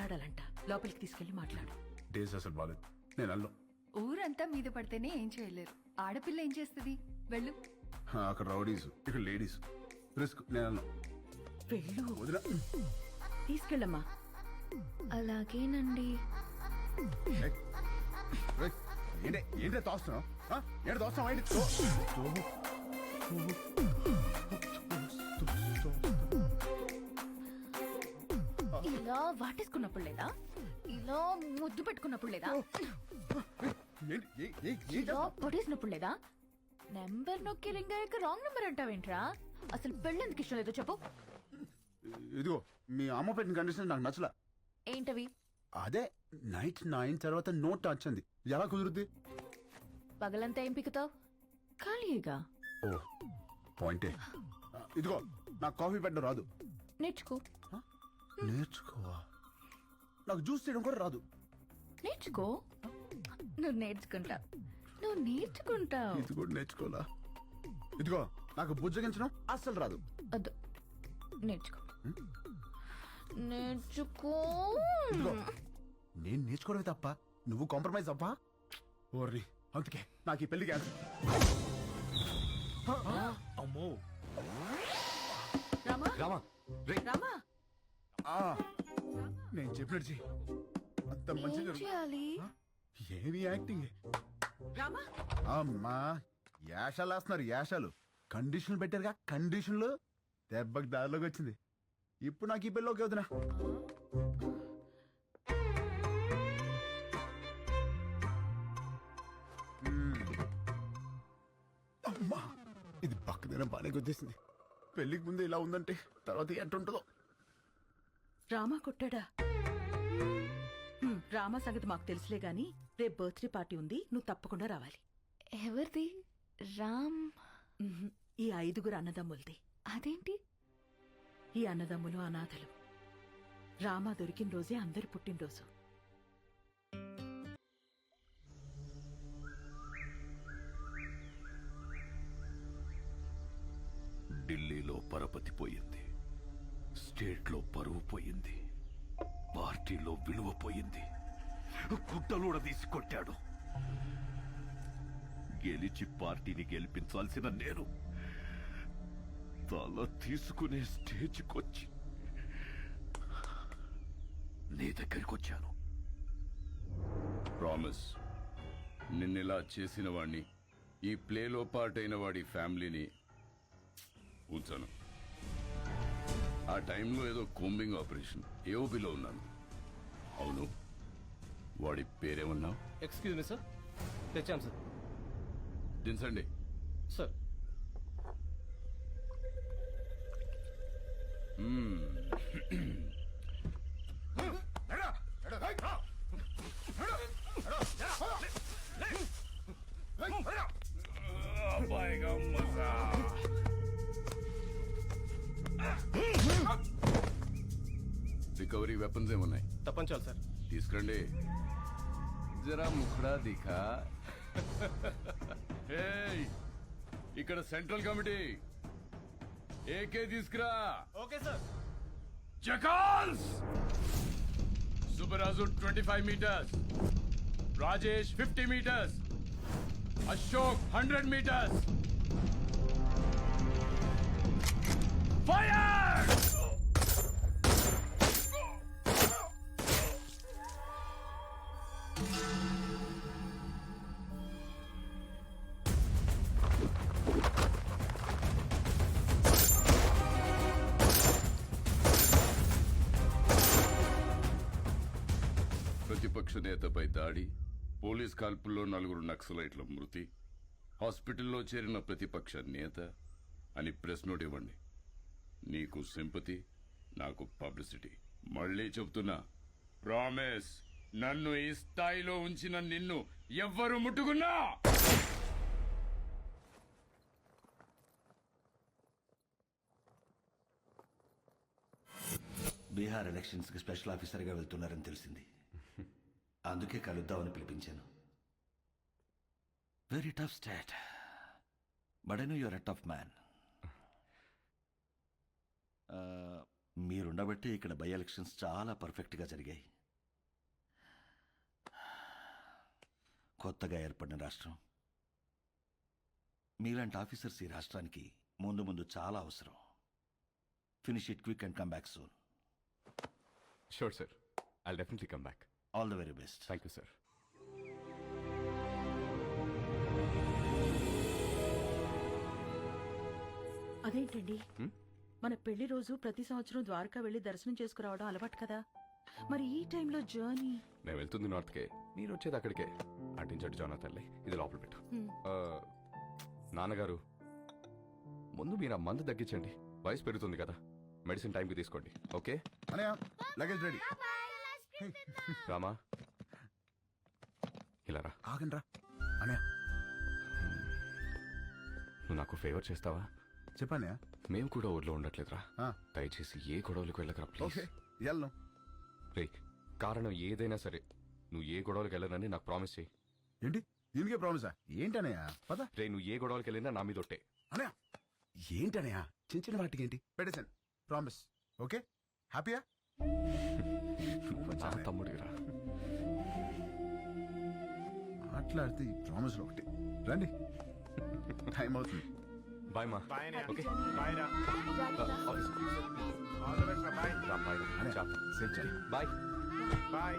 మాట్లాడాలంట. లోపలికి తీసుకెళ్ళి మాట్లాడు. డేస్ అసలు బాగాలేదు నేను అల్లం ఊరంతా మీద పడితేనే ఏం చేయలేరు. ఆడపిల్ల ఏం చేస్తుంది? వెళ్ళు. అక్కడ రౌడీస్ ఇక్కడ లేడీస్. రిస్క్ నేను అల్లం వెళ్ళు. వదిన. తీసుకెళ్ళమ్మా. అలాగేనండి. ఏయ్, ఏయ్, ఏంటి ఏంటి తోస్తున్నావు? ఆ? ఏంటి తోస్తున్నావు? ఏంటి? తో- తో- ఇలా వాటేసుకున్నప్పుడు లేదా? ఇలా ముద్దు పెట్టుకున్నప్పుడు లేదా? ఇలా పొడేసినప్పుడు లేదా? నెంబర్ నొక్కి రింగ్ అయ్యాక రాంగ్ నెంబర్ అంటావేంట్రా? అసలు పెళ్ళెందుకు ఇష్టం లేదో చెప్పు. ఇదిగో మీ అమ్మ పెట్టిన కండిషన్ నాకు నచ్చలా. ఏంటవి? అదే నైట్ నైన్ తర్వాత నోట్ వచ్చింది ఎలా కుదురుద్ది? పగలంతా ఏం పిక్కుతావు ఖాళీగా ఓ పాయింటే. ఇదిగో నాకు కాఫీ పెట్టడం రాదు. నేర్చుకో. నేర్చుకోవా నాకు జ్యూస్ చేయడం కూడా రాదు. నేర్చుకో? నువ్వు నేర్చుకుంటావు. నువ్వు నేర్చుకుంటావు. ఇది కూడా నేర్చుకోవాలా? ఇదిగో నాకు బుజ్జగించడం అస్సలు రాదు. వద్దు. నేర్చుకో. నేర్చుకో. ఇదిగో నేను నేర్చుకోవడమే తప్ప నువ్వు కాంప్రమైజ్ అవ్వా? ఓర్రి అందుకే నాకు ఈ పెళ్ళి క్యాన్సిల్ అమ్మో. రామా? రామా రే రామా? ఆ, నేను చెప్పినట్టు చెయ్యి. అంత మంచి ఏం చేయాలి? ఏమి యాక్టింగ్? రామా? అమ్మా యాషాలు వేస్తున్నారు యాషాలు. కండిషన్లు పెట్టారుగా కండిషన్లు. దెబ్బకి దారిలోకి వచ్చింది. ఇప్పుడు నాకు ఈ పెళ్ళి ఓకే వదినా మ్మ్. అమ్మా ఇది పక్కదైన బాగానే గుర్తిస్తుంది పెళ్ళికి ముందు ఇలా ఉందంటే తర్వాత ఎట్టుంటుందో రామా కొట్టాడా? హ్మ్, రామా సంగతి మాకు తెలుసులే గాని రేపు బర్త్డే పార్టీ ఉంది నువ్వు తప్పకుండా రావాలి. ఎవరిది? రామ్. ఈ ఐదుగురు అన్నదమ్ములది. అదేంటి? ఈ అన్నదమ్ములు అనాథలు. రామా దొరికిన రోజే అందరి పుట్టినరోజు. ఢిల్లీలో పరపతి పోయింది. స్టేట్లో పరువు పోయింది. పార్టీలో విలువ పోయింది. గుట్టలూడ తీసి కొట్టాడు. గెలిచి పార్టీని గెలిపించాల్సిన నేను తల తీసుకునే స్టేజ్కొచ్చి నీ దగ్గరికి వచ్చాను ప్రామిస్ నిన్నెలా చేసిన వాణ్ణి ఈ ప్లేలో పార్ట్ అయిన వాడి ఫ్యామిలీని ఉంచాను. ఆ టైంలో ఏదో కోంబింగ్ ఆపరేషన్ ఏఓబిలో ఉన్నాను. అవును. వాడి పేరేమన్నావు? Excuse me sir. తెచ్చాం సార్. దించండి. సార్. రికవరీ వెపన్స్ ఏమున్నాయి తప్పంచాలి సార్. తీసుకురండి. జరా ముఖడా దిఖా? ఏయ్, ఇక్కడ సెంట్రల్ కమిటీ. ఏకే తీసుకురా. Okay sir. Jackals Subbaraju twenty five metres. Rajesh fifty metres. Ashok hundred metres. Fire! ప్రతిపక్ష నేతపై దాడి పోలీస్ కాల్పుల్లో నలుగురు నక్సలైట్ల మృతి హాస్పిటల్లో చేరిన ప్రతిపక్ష నేత అని ప్రెస్ నోట్ ఇవ్వండి. నీకు సింపతి నాకు పబ్లిసిటీ. మళ్ళీ చెప్తున్నా ప్రామిస్ నన్ను ఈ స్థాయిలో ఉంచిన నిన్ను ఎవ్వరు ముట్టుకున్నా! బీహార్ ఎలక్షన్స్కి స్పెషల్ ఆఫీసర్గా వెళ్తున్నారని తెలిసింది. అందుకే కలుద్దామని పిలిపించాను. Very tough state but I know your a tough man మీరుండబట్టి ఇక్కడ బై ఎలక్షన్స్ చాలా పర్ఫెక్ట్గా జరిగాయి. కొత్తగా ఏర్పడిన రాష్ట్రం. మీలాంటి ఆఫీసర్స్ ఈ రాష్ట్రానికి ముందు ముందు చాలా అవసరం. Finish it quick and come back soon sure sir I definitely come back all the very best thank you sir అదేంటండి? హ్మ్? మన పెళ్ళి రోజు ప్రతి సంవత్సరం ద్వారకా వెళ్ళి దర్శనం చేసుకురావడం అలవాటు కదా? మరి ఈ టైంలో జర్నీ? నేను వెళ్తుంది నార్త్కే. మీరు వచ్చేది అక్కడికే. అటించడు జానా తల్లి. ఇది లోపల పెట్టు. ఆ, నాన్నగారు ముందు మీరు ఆ మందు తగ్గించండి. వయసు పెరుగుతుంది కదా. మెడిసిన్ టైంకి తీసుకోండి. Okay? Anaya luggage ready Rama. ఇలా రా. ఆగండి రా అనయా నువ్వు నాకు ఫేవర్ చేస్తావా? చెప్పానయా మేము కూడా ఊర్లో ఉండట్లేదురా. ఆ. దయచేసి ఏ గొడవలకు వెళ్ళకరా ప్లీజ్ ఓకే రే కారణం ఏదైనా సరే నువ్వు ఏ గొడవలకు వెళ్ళనని నాకు ప్రామిస్ చేయి. ఏంటి? దీనికే ప్రామిసా ఏంటనయా పద. రే నువ్వు ఏ గొడవలకు వెళ్ళినా నా మీద ఒట్టే. అనయా ఏంటనయా చిన్న చిన్న వాటికి ఏంటి పెట్టేశాను ప్రామిస్ ఓకే హ్యాపీయా నా తమ్ముడిరా మాట్లాడితే ఈ ప్రామిస్లో ఒకటి. రండి. టైం అవుతుంది. బాయ్ మా ఓకే ఆఫీస్ రా బాయ్ బాయ్ బాయ్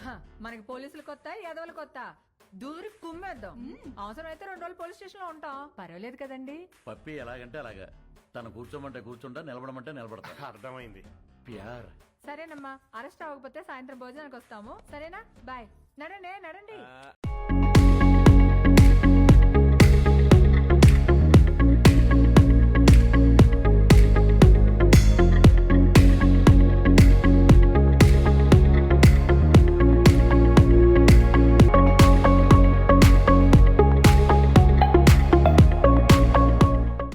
హ, మనకి పోలీసులు కొత్త యాదవులు కొత్త. దూరి కుమ్మేద్దాం. అవసరమైతే రెండు రోజులు పోలీస్ స్టేషన్లో ఉంటాం. పర్వాలేదు కదండి. పప్పీ ఎలాగంటే అలాగా. తను కూర్చోమంటే కూర్చుంటా నిలబడమంటే నిలబడతా. అర్థమైంది. ప్యార్. సరేనమ్మా అరెస్ట్ అవ్వకపోతే సాయంత్రం భోజనానికి వస్తాము. సరేనా? బాయ్. నడండి నడండి.